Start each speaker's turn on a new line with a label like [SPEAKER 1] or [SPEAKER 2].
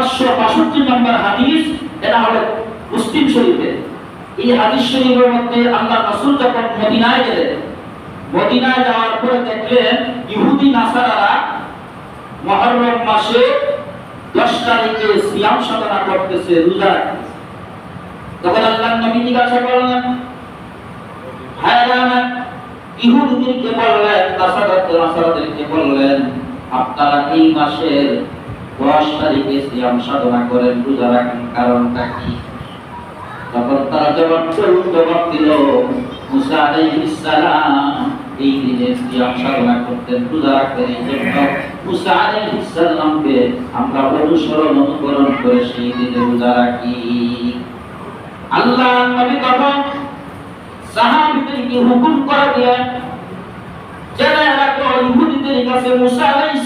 [SPEAKER 1] পাঁচশো বাষট্টি নম্বর হাদিস, এটা মুসলিম শরীফে এই হাদিস শরীফের মধ্যে আল্লাহ যখন মদিনায় গেলেন, মদিনায় যাওয়ার পরে দেখলেন ইহুদি নাসারারা মহররম মাসে দশ তারিখে সিয়াম সাধনা করতেছে, রোজা। তখন আল্লাহ নবী জিজ্ঞাসা করলেন ইহুদিদেরকে বললেন নাসারাদেরকে বললেন, আপনারা এই মাসের দশ তারিখে সিয়াম সাধনা করেন রোজা রাখেন কারণটা কি? তখন তারা জবাব চলুন জবাব দিল, মুসা আলাইহিস সালাম, এই দিনে সিয়াম সাধনা করতেন, রোজা রাখতেন, এই জন্য মুসা আলাইহিস সালামকে আমরা অনুসরণ, অনুকরণ করে সেই দিনে রোজা রাখি। আল্লাহ নবী তখন সাহাবীদেরকে হুকুম করে দিলেন যারা এরা ইহুদিদের কাছে মুসা আলাইহিস